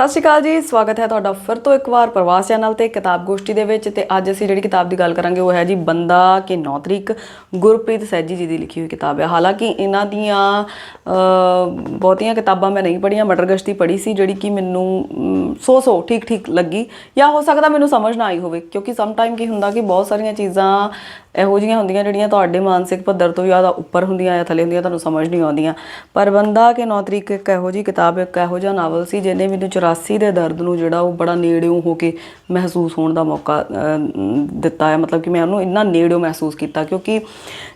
ਸਤਿ ਸ਼੍ਰੀ ਅਕਾਲ ਜੀ। ਸਵਾਗਤ ਹੈ ਤੁਹਾਡਾ ਫਿਰ ਤੋਂ ਇੱਕ ਵਾਰ ਪ੍ਰਵਾਸ ਚੈਨਲ ਤੇ ਕਿਤਾਬ ਗੋਸ਼ਟੀ ਦੇ ਵਿੱਚ ਤੇ ਅੱਜ ਅਸੀਂ ਜਿਹੜੀ ਕਿਤਾਬ ਦੀ ਗੱਲ ਕਰਾਂਗੇ ਉਹ ਹੈ ਜੀ ਬੰਦਾ ਕਿ ਨੌਤਰੀਕ ਗੁਰਪ੍ਰੀਤ ਸੈਜੀ ਜੀ ਦੀ ਲਿਖੀ ਹੋਈ ਕਿਤਾਬ ਹੈ। ਹਾਲਾਂਕਿ ਇਹਨਾਂ ਦੀਆਂ ਬਹੁਤੀਆਂ ਕਿਤਾਬਾਂ ਮੈਂ ਨਹੀਂ ਪੜ੍ਹੀਆਂ, ਮਟਰ ਗਸ਼ਤੀ ਪੜ੍ਹੀ ਸੀ, ਜਿਹੜੀ ਕਿ ਮੈਨੂੰ ਸੋ ਸੋ ਠੀਕ ਠੀਕ ਲੱਗੀ। ਜਾਂ ਹੋ ਸਕਦਾ ਮੈਨੂੰ ਸਮਝ ਨਾ ਆਈ ਹੋਵੇ, ਕਿਉਂਕਿ ਸਮ ਟਾਈਮ ਕੀ ਹੁੰਦਾ ਕਿ ਬਹੁਤ ਸਾਰੀਆਂ ਚੀਜ਼ਾਂ ਇਹੋ ਜਿਹੀਆਂ ਹੁੰਦੀਆਂ ਜਿਹੜੀਆਂ ਤੁਹਾਡੇ ਮਾਨਸਿਕ ਪੱਧਰ ਤੋਂ ਜ਼ਿਆਦਾ ਉੱਪਰ ਹੁੰਦੀਆਂ ਜਾਂ ਥੱਲੇ ਹੁੰਦੀਆਂ, ਤੁਹਾਨੂੰ ਸਮਝ ਨਹੀਂ ਆਉਂਦੀਆਂ। ਪਰ ਬੰਦਾ ਕਿ ਨੌ ਤਰੀਕ ਇੱਕ ਇਹੋ ਜਿਹੀ ਕਿਤਾਬ, ਇੱਕ ਇਹੋ ਜਿਹਾ ਨਾਵਲ ਸੀ, ਜਿਹਨੇ ਮੈਨੂੰ 84 ਦੇ ਦਰਦ ਨੂੰ ਜਿਹੜਾ ਉਹ ਬੜਾ ਨੇੜਿਓਂ ਹੋ ਕੇ ਮਹਿਸੂਸ ਹੋਣ ਦਾ ਮੌਕਾ ਦਿੱਤਾ ਹੈ। ਮਤਲਬ ਕਿ ਮੈਂ ਉਹਨੂੰ ਇੰਨਾ ਨੇੜਿਓਂ ਮਹਿਸੂਸ ਕੀਤਾ, ਕਿਉਂਕਿ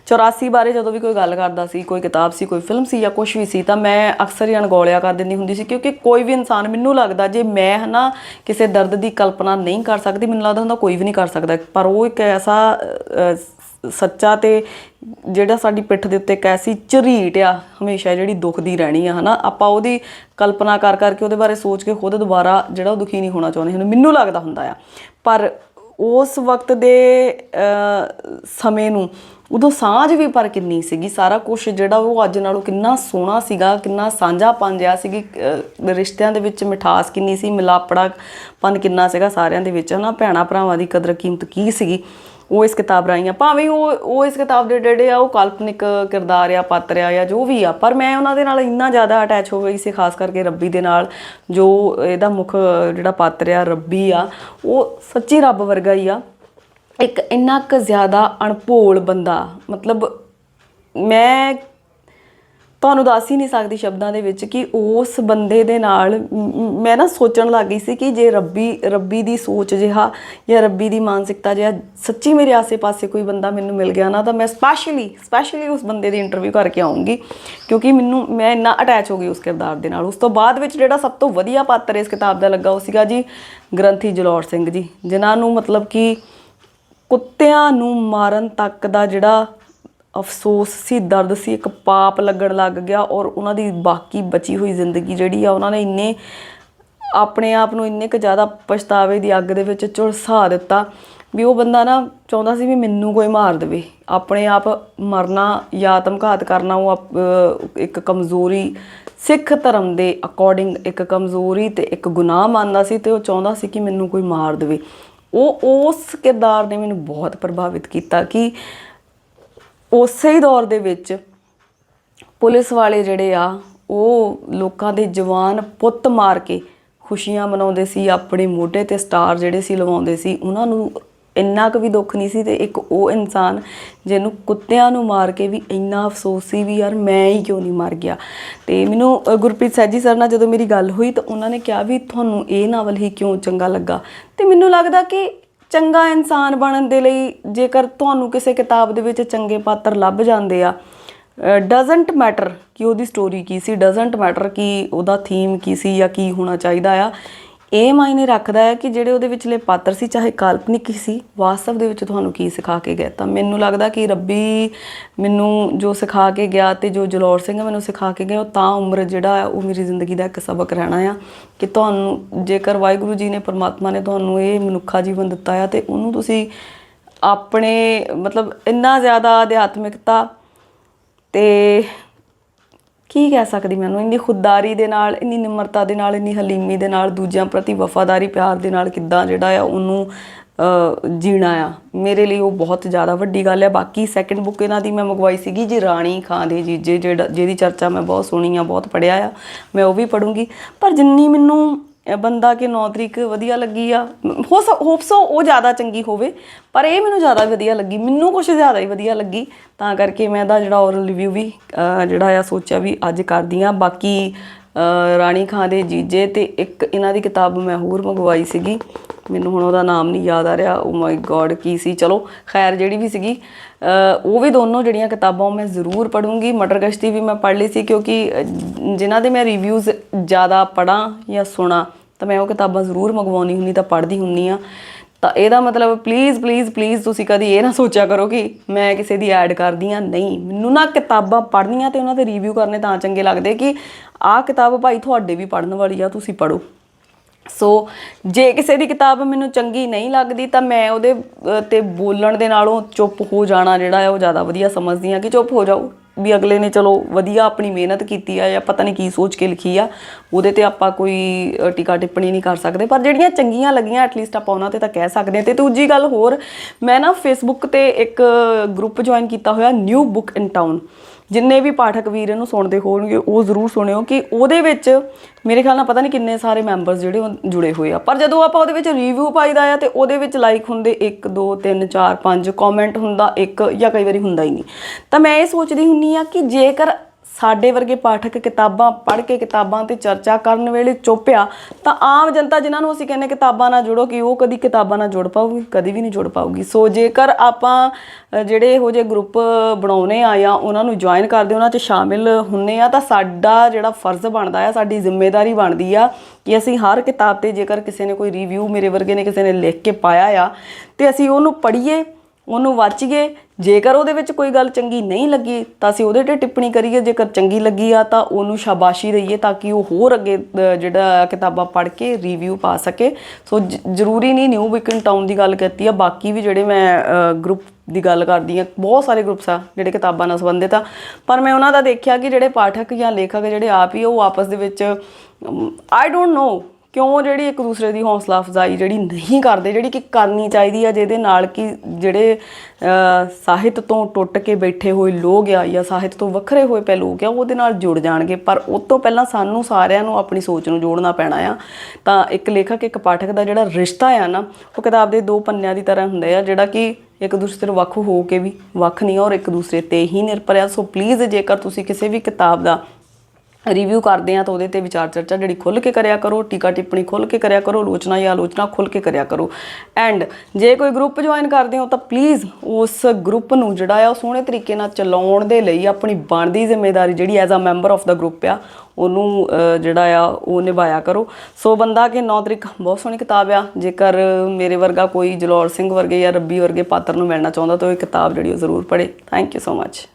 84 ਬਾਰੇ ਜਦੋਂ ਵੀ ਕੋਈ ਗੱਲ ਕਰਦਾ ਸੀ, ਕੋਈ ਕਿਤਾਬ ਸੀ, ਕੋਈ ਫਿਲਮ ਸੀ ਜਾਂ ਕੁਝ ਵੀ ਸੀ, ਤਾਂ ਮੈਂ ਅਕਸਰ ਹੀ ਅਣਗੌਲਿਆ ਕਰ ਦਿੰਦੀ ਹੁੰਦੀ ਸੀ, ਕਿਉਂਕਿ ਕੋਈ ਵੀ ਇਨਸਾਨ ਮੈਨੂੰ ਲੱਗਦਾ ਜੇ ਮੈਂ ਹਨਾ ਕਿਸੇ ਦਰਦ ਦੀ ਕਲਪਨਾ ਨਹੀਂ ਕਰ ਸਕਦੀ, ਮੈਨੂੰ ਲੱਗਦਾ ਹੁੰਦਾ ਕੋਈ ਵੀ ਨਹੀਂ ਕਰ ਸਕਦਾ। ਪਰ ਉਹ ਇੱਕ ਐਸਾ ਸੱਚਾ ਤੇ ਜਿਹੜਾ ਸਾਡੀ ਪਿੱਠ ਦੇ ਉੱਤੇ ਇੱਕ ਐਸੀ ਝਰੀਟ ਆ, ਹਮੇਸ਼ਾ ਜਿਹੜੀ ਦੁਖਦੀ ਰਹਿਣੀ ਆ ਹਨਾ, ਆਪਾਂ ਉਹਦੀ ਕਲਪਨਾ ਕਰ ਕਰਕੇ ਉਹਦੇ ਬਾਰੇ ਸੋਚ ਕੇ ਖੁਦ ਦੁਬਾਰਾ ਜਿਹੜਾ ਉਹ ਦੁਖੀ ਨਹੀਂ ਹੋਣਾ ਚਾਹੁੰਦੇ ਹਨ ਮੈਨੂੰ ਲੱਗਦਾ ਹੁੰਦਾ ਆ। ਪਰ ਉਸ ਵਕਤ ਦੇ ਸਮੇਂ ਨੂੰ, ਉਦੋਂ ਸਾਂਝ ਵੀ ਪਰ ਕਿੰਨੀ ਸੀਗੀ, ਸਾਰਾ ਕੁਝ ਜਿਹੜਾ ਉਹ ਅੱਜ ਨਾਲੋਂ ਕਿੰਨਾ ਸੋਹਣਾ ਸੀਗਾ, ਕਿੰਨਾ ਸਾਂਝਾਪਨ ਜਿਹਾ ਸੀਗੀ ਰਿਸ਼ਤਿਆਂ ਦੇ ਵਿੱਚ ਮਿਠਾਸ ਕਿੰਨੀ ਸੀ, ਮਿਲਾਪੜਾਪਨ ਕਿੰਨਾ ਸੀਗਾ ਸਾਰਿਆਂ ਦੇ ਵਿੱਚ, ਹਨਾ, ਭੈਣਾ ਭਰਾਵਾਂ ਦੀ ਕਦਰ ਕੀਮਤ ਕੀ ਸੀਗੀ। ਉਹ ਇਸ ਕਿਤਾਬ ਰਾਹੀਂ ਆ। ਭਾਵੇਂ ਉਹ ਉਹ ਇਸ ਕਿਤਾਬ ਦੇ ਜਿਹੜੇ ਆ, ਉਹ ਕਾਲਪਨਿਕ ਕਿਰਦਾਰ ਆ, ਪਾਤਰ ਆ ਜਾਂ ਜੋ ਵੀ ਆ, ਪਰ ਮੈਂ ਉਹਨਾਂ ਦੇ ਨਾਲ ਇੰਨਾ ਜ਼ਿਆਦਾ ਅਟੈਚ ਹੋ ਗਈ ਸੀ, ਖਾਸ ਕਰਕੇ ਰੱਬੀ ਦੇ ਨਾਲ, ਜੋ ਇਹਦਾ ਮੁੱਖ ਜਿਹੜਾ ਪਾਤਰ ਆ, ਰੱਬੀ ਆ, ਉਹ ਸੱਚੀ ਰੱਬ ਵਰਗਾ ਹੀ ਆ। ਇੱਕ ਇੰਨਾ ਕੁ ਜ਼ਿਆਦਾ ਅਣਭੋਲ ਬੰਦਾ, ਮਤਲਬ ਮੈਂ ਤੁਹਾਨੂੰ ਦੱਸ ਹੀ ਨਹੀਂ ਸਕਦੀ ਸ਼ਬਦਾਂ ਦੇ ਵਿੱਚ ਕਿ ਉਸ ਬੰਦੇ ਦੇ ਨਾਲ ਮੈਂ ਨਾ ਸੋਚਣ ਲੱਗ ਗਈ ਸੀ ਕਿ ਜੇ ਰੱਬੀ ਰੱਬੀ ਦੀ ਸੋਚ ਜਿਹਾ ਜਾਂ ਰੱਬੀ ਦੀ ਮਾਨਸਿਕਤਾ ਜਿਹਾ ਸੱਚੀ ਮੇਰੇ ਆਸੇ-ਪਾਸੇ ਕੋਈ ਬੰਦਾ ਮੈਨੂੰ ਮਿਲ ਗਿਆ ਨਾ, ਤਾਂ ਮੈਂ ਸਪੈਸ਼ਲੀ ਸਪੈਸ਼ਲੀ ਉਸ ਬੰਦੇ ਦੀ ਇੰਟਰਵਿਊ ਕਰਕੇ ਆਉਂਗੀ। ਕਿਉਂਕਿ ਮੈਨੂੰ, ਮੈਂ ਇੰਨਾ ਅਟੈਚ ਹੋ ਗਈ ਉਸ ਕਿਰਦਾਰ ਦੇ ਨਾਲ। ਉਸ ਤੋਂ ਬਾਅਦ ਵਿੱਚ ਜਿਹੜਾ ਸਭ ਤੋਂ ਵਧੀਆ ਪਾਤਰ ਇਸ ਕਿਤਾਬ ਦਾ ਲੱਗਾ ਉਹ ਸੀਗਾ ਜੀ ਗ੍ਰੰਥੀ ਜਲੌਰ ਸਿੰਘ ਜੀ, ਜਿਨ੍ਹਾਂ ਨੂੰ ਮਤਲਬ ਕਿ ਕੁੱਤਿਆਂ ਨੂੰ ਮਾਰਨ ਤੱਕ ਦਾ ਜਿਹੜਾ ਅਫਸੋਸ ਸੀ, ਦਰਦ ਸੀ, ਇੱਕ ਪਾਪ ਲੱਗਣ ਲੱਗ ਗਿਆ ਔਰ ਉਹਨਾਂ ਦੀ ਬਾਕੀ ਬਚੀ ਹੋਈ ਜ਼ਿੰਦਗੀ ਜਿਹੜੀ ਆ ਉਹਨਾਂ ਨੇ ਇੰਨੇ ਆਪਣੇ ਆਪ ਨੂੰ ਇੰਨੇ ਕੁ ਜ਼ਿਆਦਾ ਪਛਤਾਵੇ ਦੀ ਅੱਗ ਦੇ ਵਿੱਚ ਝੁਲਸਾ ਦਿੱਤਾ ਵੀ ਉਹ ਬੰਦਾ ਨਾ ਚਾਹੁੰਦਾ ਸੀ ਵੀ ਮੈਨੂੰ ਕੋਈ ਮਾਰ ਦੇਵੇ। ਆਪਣੇ ਆਪ ਮਰਨਾ ਜਾਂ ਆਤਮਘਾਤ ਕਰਨਾ ਉਹ ਆਪ- ਇੱਕ ਕਮਜ਼ੋਰੀ ਸਿੱਖ ਧਰਮ ਦੇ ਅਕੋਰਡਿੰਗ ਇੱਕ ਕਮਜ਼ੋਰੀ ਤੇ ਇੱਕ ਗੁਨਾਹ ਮੰਨਦਾ ਸੀ ਤੇ ਉਹ ਚਾਹੁੰਦਾ ਸੀ ਕਿ ਮੈਨੂੰ ਕੋਈ ਮਾਰ ਦੇਵੇ। ਉਹ ਉਸ ਕਿਰਦਾਰ ਨੇ ਮੈਨੂੰ ਬਹੁਤ ਪ੍ਰਭਾਵਿਤ ਕੀਤਾ ਕਿ ਉਸੇ ਹੀ ਦੌਰ ਦੇ ਵਿੱਚ ਪੁਲਿਸ ਵਾਲੇ ਜਿਹੜੇ ਆ ਉਹ ਲੋਕਾਂ ਦੇ ਜਵਾਨ ਪੁੱਤ ਮਾਰ ਕੇ ਖੁਸ਼ੀਆਂ ਮਨਾਉਂਦੇ ਸੀ ਆਪਣੇ ਮੋਢੇ ਤੇ ਸਟਾਰ ਜਿਹੜੇ ਸੀ ਲਵਾਉਂਦੇ ਸੀ। ਉਹਨਾਂ ਨੂੰ ਇੰਨਾ ਕੁ ਵੀ ਦੁੱਖ ਨਹੀਂ ਸੀ ਤੇ ਇੱਕ ਉਹ ਇਨਸਾਨ ਜਿਹਨੂੰ ਕੁੱਤਿਆਂ ਨੂੰ ਮਾਰ ਕੇ ਵੀ ਇੰਨਾ ਅਫਸੋਸ ਸੀ ਵੀ ਯਾਰ ਮੈਂ ਹੀ ਕਿਉਂ ਨਹੀਂ ਮਰ ਗਿਆ। ਤੇ ਮੈਨੂੰ ਅ, ਗੁਰਪ੍ਰੀਤ ਸੈਜੀ ਸਰ ਨਾਲ ਜਦੋਂ ਮੇਰੀ ਗੱਲ ਹੋਈ ਤਾਂ ਉਹਨਾਂ ਨੇ ਕਿਹਾ ਵੀ ਤੁਹਾਨੂੰ ਇਹ ਨਾਵਲ ਹੀ ਕਿਉਂ ਚੰਗਾ ਲੱਗਾ? ਤੇ ਮੈਨੂੰ ਲੱਗਦਾ ਕਿ ਚੰਗਾ ਇਨਸਾਨ ਬਣਨ ਦੇ ਲਈ ਜੇਕਰ ਤੁਹਾਨੂੰ ਕਿਸੇ ਕਿਤਾਬ ਦੇ ਵਿੱਚ ਚੰਗੇ ਪਾਤਰ ਲੱਭ ਜਾਂਦੇ ਆ ਡਸਨਟ ਮੈਟਰ ਕਿ ਉਹਦੀ ਸਟੋਰੀ ਕੀ ਸੀ ਡਸਨਟ ਮੈਟਰ ਕਿ ਉਹਦਾ ਥੀਮ ਕੀ ਸੀ ਜਾਂ ਕੀ ਹੋਣਾ ਚਾਹੀਦਾ ਆ ਇਹ ਮਾਇਨੇ ਰੱਖਦਾ ਹੈ ਕਿ ਜਿਹੜੇ ਉਹਦੇ ਵਿਚਲੇ ਪਾਤਰ ਸੀ, ਚਾਹੇ ਕਾਲਪਨਿਕ ਹੀ ਸੀ, ਵਾਸਤਵ ਦੇ ਵਿੱਚ ਤੁਹਾਨੂੰ ਕੀ ਸਿਖਾ ਕੇ ਗਿਆ ਤਾਂ ਮੈਨੂੰ ਲੱਗਦਾ ਕਿ ਰੱਬੀ ਮੈਨੂੰ ਜੋ ਸਿਖਾ ਕੇ ਗਿਆ ਤੇ ਜੋ ਜਲੌਰ ਸਿੰਘ ਮੈਨੂੰ ਸਿਖਾ ਕੇ ਗਿਆ ਉਹ ਤਾਂ ਉਮਰ ਜਿਹੜਾ ਆ ਉਹ ਮੇਰੀ ਜ਼ਿੰਦਗੀ ਦਾ ਇੱਕ ਸਬਕ ਰਹਿਣਾ ਆ ਕਿ ਤੁਹਾਨੂੰ, ਜੇਕਰ ਵਾਹਿਗੁਰੂ ਜੀ ਨੇ, ਪਰਮਾਤਮਾ ਨੇ ਤੁਹਾਨੂੰ ਇਹ ਮਨੁੱਖਾ ਜੀਵਨ ਦਿੱਤਾ ਆ ਤੇ ਉਹਨੂੰ ਤੁਸੀਂ ਆਪਣੇ, ਮਤਲਬ ਇੰਨਾ ਜ਼ਿਆਦਾ ਅਧਿਆਤਮਿਕਤਾ ਤੇ ਕੀ ਕਹਿ ਸਕਦੀ ਮੈਨੂੰ ਇੰਨੀ ਖੁਦਦਾਰੀ ਦੇ ਨਾਲ, ਇੰਨੀ ਨਿਮਰਤਾ ਦੇ ਨਾਲ, ਇੰਨੀ ਹਲੀਮੀ ਦੇ ਨਾਲ ਦੂਜਿਆਂ ਪ੍ਰਤੀ ਵਫਾਦਾਰੀ, ਪਿਆਰ ਦੇ ਨਾਲ ਕਿੱਦਾਂ ਜਿਹੜਾ ਆ ਉਹਨੂੰ ਜੀਣਾ ਆ। ਮੇਰੇ ਲਈ ਉਹ ਬਹੁਤ ਜ਼ਿਆਦਾ ਵੱਡੀ ਗੱਲ ਹੈ ਬਾਕੀ ਸੈਕੰਡ ਬੁੱਕ ਇਹਨਾਂ ਦੀ ਮੈਂ ਮੰਗਵਾਈ ਸੀਗੀ ਜੀ ਰਾਣੀ ਖਾਂ ਦੇ ਜੀਜੇ, ਜਿਹੜਾ ਜਿਹਦੀ ਚਰਚਾ ਮੈਂ ਬਹੁਤ ਸੁਣੀ ਆ, ਬਹੁਤ ਪੜਿਆ ਆ। ਮੈਂ ਉਹ ਵੀ ਪੜੂੰਗੀ ਪਰ ਜਿੰਨੀ ਮੈਨੂੰ ਇਹ ਬੰਦਾ ਕਿ 9 ਤਰੀਕ ਵਧੀਆ ਲੱਗੀ ਆ। ਹੋ ਹੋਪ ਸੋ ਉਹ ਜ਼ਿਆਦਾ ਚੰਗੀ ਹੋਵੇ ਪਰ ਇਹ ਮੈਨੂੰ ਜ਼ਿਆਦਾ ਵਧੀਆ ਲੱਗੀ। ਮੈਨੂੰ ਕੁਝ ਜ਼ਿਆਦਾ ਹੀ ਵਧੀਆ ਲੱਗੀ। ਤਾਂ ਕਰਕੇ ਮੈਂ ਇਹਦਾ ਜਿਹੜਾ ਔਰਲ ਰਿਵਿਊ ਵੀ ਜਿਹੜਾ ਆ ਸੋਚਿਆ ਵੀ ਅੱਜ ਕਰਦੀ ਆ ਬਾਕੀ ਰਾਣੀ ਖਾਂ ਦੇ ਜੀਜੇ ਤੇ ਇੱਕ ਇਹਨਾਂ ਦੀ ਕਿਤਾਬ ਮੈਂ ਹੋਰ ਮੰਗਵਾਈ ਸੀਗੀ। ਮੈਨੂੰ ਹੁਣ ਉਹਦਾ ਨਾਮ ਨਹੀਂ ਯਾਦ ਆ ਰਿਹਾ। ਓ ਮਾਈ ਗॉड ਕੀ ਸੀ? ਚਲੋ ਖੈਰ ਜਿਹੜੀ ਵੀ ਸੀਗੀ ਉਹ ਵੀ ਦੋਨੋਂ ਜਿਹੜੀਆਂ ਕਿਤਾਬਾਂ ਉਹ ਮੈਂ ਜ਼ਰੂਰ ਪੜੂੰਗੀ ਮਟਰ ਗਸ਼ਤੀ ਵੀ ਮੈਂ ਪੜ੍ਹ ਲਈ ਸੀ ਕਿਉਂਕਿ ਅਹ, ਜਿਨ੍ਹਾਂ ਦੇ ਮੈਂ ਰਿਵਿਊਜ਼ ਜ਼ਿਆਦਾ ਪੜਾਂ ਜਾਂ ਸੁਣਾ ਤਾਂ ਮੈਂ ਉਹ ਕਿਤਾਬਾਂ ਜ਼ਰੂਰ ਮੰਗਵਾਉਣੀ ਹੁੰਦੀ, ਤਾਂ ਪੜ੍ਹਦੀ ਹੁੰਨੀ ਆ ਤਾਂ ਇਹਦਾ ਮਤਲਬ ਪਲੀਜ਼ ਪਲੀਜ਼ ਪਲੀਜ਼ ਤੁਸੀਂ ਕਦੀ ਇਹ ਨਾ ਸੋਚਿਆ ਕਰੋ ਕਿ ਮੈਂ ਕਿਸੇ ਦੀ ਐਡ ਕਰਦੀ ਆ ਨਹੀਂ। ਮੈਨੂੰ ਨਾ ਕਿਤਾਬਾਂ ਪੜ੍ਹਨੀਆਂ ਤੇ ਉਹਨਾਂ ਦੇ ਰਿਵਿਊ ਕਰਨੇ ਤਾਂ ਚੰਗੇ ਲੱਗਦੇ ਕਿ ਆਹ ਕਿਤਾਬ ਭਾਈ ਤੁਹਾਡੇ ਵੀ ਪੜ੍ਹਨ ਵਾਲੀ ਆ, ਤੁਸੀਂ ਪੜ੍ਹੋ। ਸੋ ਜੇ ਕਿਸੇ ਦੀ ਕਿਤਾਬ ਮੈਨੂੰ ਚੰਗੀ ਨਹੀਂ ਲੱਗਦੀ, ਤਾਂ ਮੈਂ ਉਹਦੇ ਤੇ ਬੋਲਣ ਦੇ ਨਾਲੋਂ ਚੁੱਪ ਹੋ ਜਾਣਾ ਜਿਹੜਾ ਹੈ, ਉਹ ਜ਼ਿਆਦਾ ਵਧੀਆ ਸਮਝਦੀ ਆ ਕਿ ਚੁੱਪ ਹੋ ਜਾਓ। ਵੀ ਅਗਲੇ ਨੇ ਚਲੋ ਵਧੀਆ ਆਪਣੀ ਮਿਹਨਤ ਕੀਤੀ ਆ ਜਾਂ ਪਤਾ ਨਹੀਂ ਕੀ ਸੋਚ ਕੇ ਲਿਖੀ ਆ ਉਹਦੇ ਤੇ ਆਪਾਂ ਕੋਈ ਅ, ਟੀਕਾ ਟਿੱਪਣੀ ਨਹੀਂ ਕਰ ਸਕਦੇ। ਪਰ ਜਿਹੜੀਆਂ ਚੰਗੀਆਂ ਲੱਗੀਆਂ ਐਟਲੀਸਟ ਆਪਾਂ ਉਹਨਾਂ ਤੇ ਤਾਂ ਕਹਿ ਸਕਦੇ ਹਾਂ। ਤੇ ਦੂਜੀ ਗੱਲ ਹੋਰ ਮੈਂ ਨਾ ਫੇਸਬੁੱਕ ਤੇ ਇੱਕ ਗਰੁੱਪ ਜੁਆਇਨ ਕੀਤਾ ਹੋਇਆ ਨਿਊ ਬੁੱਕ ਇਨ ਟਾਊਨ ਜਿੰਨੇ ਵੀ ਪਾਠਕ ਵੀਰ ਇਹਨੂੰ ਸੁਣਦੇ ਹੋਣਗੇ, ਉਹ ਜ਼ਰੂਰ ਸੁਣਿਓ ਕਿ ਉਹਦੇ ਵਿੱਚ ਮੇਰੇ ਖਿਆਲ ਨਾਲ ਪਤਾ ਨਹੀਂ ਕਿੰਨੇ ਸਾਰੇ ਮੈਂਬਰਸ ਜਿਹੜੇ ਉਹ ਜੁੜੇ ਹੋਏ ਆ। ਪਰ ਜਦੋਂ ਆਪਾਂ ਉਹਦੇ ਵਿੱਚ ਰਿਵਿਊ ਪਾਈਦਾ ਆ ਤੇ ਉਹਦੇ ਵਿੱਚ ਲਾਈਕ ਹੁੰਦੇ 1 2 3 4 5 ਕਮੈਂਟ ਹੁੰਦਾ ਇੱਕ ਜਾਂ ਕਈ ਵਾਰੀ ਹੁੰਦਾ ਹੀ ਨਹੀਂ। ਤਾਂ ਮੈਂ ਇਹ ਸੋਚਦੀ ਹੁੰਨੀ ਆ ਕਿ ਜੇਕਰ ਸਾਡੇ ਵਰਗੇ ਪਾਠਕ ਕਿਤਾਬਾਂ, ਪੜ੍ਹ ਕੇ ਕਿਤਾਬਾਂ ਤੇ ਚਰਚਾ ਕਰਨ ਵੇਲੇ ਚੁੱਪਿਆ, ਤਾਂ ਆਮ ਜਨਤਾ ਜਿਨ੍ਹਾਂ ਨੂੰ ਅਸੀਂ ਕਹਿੰਦੇ ਕਿਤਾਬਾਂ ਨਾਲ ਜੁੜੋ ਕਿ ਉਹ ਕਦੀ ਕਿਤਾਬਾਂ ਨਾਲ ਜੁੜ ਪਾਊਗੀ, ਕਦੀ ਵੀ ਨਹੀਂ ਜੁੜ ਪਾਊਗੀ। ਸੋ ਜੇਕਰ ਆਪਾਂ ਜਿਹੜੇ ਇਹੋ ਜਿਹੇ ਗਰੁੱਪ ਬਣਾਉਨੇ ਆ ਜਾਂ ਉਹਨਾਂ ਨੂੰ ਜੁਆਇਨ ਕਰਦੇ, ਉਹਨਾਂ 'ਚ ਸ਼ਾਮਿਲ ਹੁੰਨੇ ਆ, ਤਾਂ ਸਾਡਾ ਜਿਹੜਾ ਫਰਜ਼ ਬਣਦਾ ਆ, ਸਾਡੀ ਜ਼ਿੰਮੇਵਾਰੀ ਬਣਦੀ ਆ ਕਿ ਅਸੀਂ ਹਰ ਕਿਤਾਬ ਤੇ ਜੇਕਰ ਕਿਸੇ ਨੇ ਕੋਈ ਰਿਵਿਊ ਮੇਰੇ ਵਰਗੇ ਨੇ ਕਿਸੇ ਨੇ ਲਿਖ ਕੇ ਪਾਇਆ ਆ, ਤੇ ਅਸੀਂ ਉਹਨੂੰ ਪੜ੍ਹੀਏ ਉਹਨੂੰ ਵਾਚੀਏ ਜੇਕਰ ਉਹਦੇ ਵਿੱਚ ਕੋਈ ਗੱਲ ਚੰਗੀ ਨਹੀਂ ਲੱਗੀ, ਤਾਂ ਅਸੀਂ ਉਹਦੇ ਤੇ ਟਿੱਪਣੀ ਕਰੀਏ। ਜੇਕਰ ਚੰਗੀ ਲੱਗੀ ਆ, ਤਾਂ ਉਹਨੂੰ ਸ਼ਾਬਾਸ਼ੀ ਦਈਏ ਤਾਂ ਕਿ ਉਹ ਹੋਰ ਅੱਗੇ ਜਿਹੜਾ ਕਿਤਾਬਾਂ ਪੜ੍ਹ ਕੇ ਰਿਵਿਊ ਪਾ ਸਕੇ। ਸੋ ਜ- ਜ਼ਰੂਰੀ ਨਹੀਂ ਨਿਊ ਵੀਕ ਇਨ ਟਾਊਨ ਦੀ ਗੱਲ ਕੀਤੀ ਆ। ਬਾਕੀ ਵੀ ਜਿਹੜੇ ਮੈਂ ਗਰੁੱਪ ਦੀ ਗੱਲ ਕਰਦੀ ਆ, ਬਹੁਤ ਸਾਰੇ ਗਰੁੱਪਸ ਆ ਜਿਹੜੇ ਕਿਤਾਬਾਂ ਨਾਲ ਸੰਬੰਧਿਤ ਆ। ਪਰ ਮੈਂ ਉਹਨਾਂ ਦਾ ਦੇਖਿਆ ਕਿ ਜਿਹੜੇ ਪਾਠਕ ਜਾਂ ਲੇਖਕ ਜਿਹੜੇ ਆਪ ਹੀ ਉਹ ਆਪਸ ਦੇ ਵਿੱਚ ਆਈ ਡੋਨਟ ਨੋ ਕਿਉਂ ਜਿਹੜੀ ਇੱਕ ਦੂਸਰੇ ਦੀ ਹੌਸਲਾ ਅਫਜ਼ਾਈ ਜਿਹੜੀ ਨਹੀਂ ਕਰਦੇ, ਜਿਹੜੀ ਕਿ ਕਰਨੀ ਚਾਹੀਦੀ ਆ, ਜਿਹਦੇ ਨਾਲ ਕਿ ਜਿਹੜੇ ਸਾਹਿਤ ਤੋਂ ਟੁੱਟ ਕੇ ਬੈਠੇ ਹੋਏ ਲੋਕ ਆ ਜਾਂ ਸਾਹਿਤ ਤੋਂ ਵੱਖਰੇ ਹੋਏ ਪਏ ਲੋਕ ਆ, ਉਹਦੇ ਨਾਲ ਜੁੜ ਜਾਣਗੇ। ਪਰ ਉਸ ਤੋਂ ਪਹਿਲਾਂ ਸਾਨੂੰ ਸਾਰਿਆਂ ਨੂੰ ਆਪਣੀ ਸੋਚ ਨੂੰ ਜੋੜਨਾ ਪੈਣਾ ਆ। ਤਾਂ ਇੱਕ ਲੇਖਕ, ਇੱਕ ਪਾਠਕ ਦਾ ਜਿਹੜਾ ਰਿਸ਼ਤਾ ਆ ਨਾ, ਉਹ ਕਿਤਾਬ ਦੇ ਦੋ ਪੰਨਿਆਂ ਦੀ ਤਰ੍ਹਾਂ ਹੁੰਦੇ ਆ, ਜਿਹੜਾ ਕਿ ਇੱਕ ਦੂਸਰੇ ਤੋਂ ਵੱਖ ਹੋ ਕੇ ਵੀ, ਵੱਖ ਨਹੀਂ ਔਰ ਇੱਕ ਦੂਸਰੇ ਤੇ ਹੀ ਨਿਰਭਰ ਆ। ਸੋ ਪਲੀਜ਼ ਜੇਕਰ ਤੁਸੀਂ ਕਿਸੇ ਵੀ ਕਿਤਾਬ ਦਾ ਰਿਵਿਊ ਕਰਦੇ ਆ ਤਾਂ ਉਹਦੇ ਤੇ ਵਿਚਾਰ ਚਰਚਾ ਜਿਹੜੀ ਖੁੱਲ ਕੇ ਕਰਿਆ ਕਰੋ, ਟੀਕਾ ਟਿੱਪਣੀ ਖੁੱਲ ਕੇ ਕਰਿਆ ਕਰੋ ਲੋਚਨਾ ਜਾਂ ਆਲੋਚਨਾ ਖੁੱਲ ਕੇ ਕਰਿਆ ਕਰੋ। ਐਂਡ ਜੇ ਕੋਈ ਗਰੁੱਪ ਜੁਆਇਨ ਕਰਦੇ ਹੋ ਤਾਂ ਪਲੀਜ਼ ਉਸ ਗਰੁੱਪ ਨੂੰ ਜਿਹੜਾ ਆ ਉਹ ਸੋਹਣੇ ਤਰੀਕੇ ਨਾਲ ਚਲਾਉਣ ਦੇ ਲਈ ਆਪਣੀ ਬਣਦੀ ਜ਼ਿੰਮੇਵਾਰੀ ਜਿਹੜੀ as a member of the group ਆ, ਉਹਨੂੰ ਜਿਹੜਾ ਆ ਉਹ ਨਿਭਾਇਆ ਕਰੋ। ਸੋ ਬੰਦਾ ਕਿ ਨੌ ਤਰੀਕ, ਬਹੁਤ ਸੋਹਣੀ ਕਿਤਾਬ ਆ। ਜੇਕਰ ਮੇਰੇ ਵਰਗਾ ਕੋਈ ਜਲੌਰ ਸਿੰਘ ਵਰਗੇ ਜਾਂ ਰੱਬੀ ਵਰਗੇ ਪਾਤਰ ਨੂੰ ਮਿਲਣਾ ਚਾਹੁੰਦਾ ਤਾਂ ਉਹ ਕਿਤਾਬ ਜਿਹੜੀ ਉਹ ਜ਼ਰੂਰ ਪੜ੍ਹੇ। Thank you so much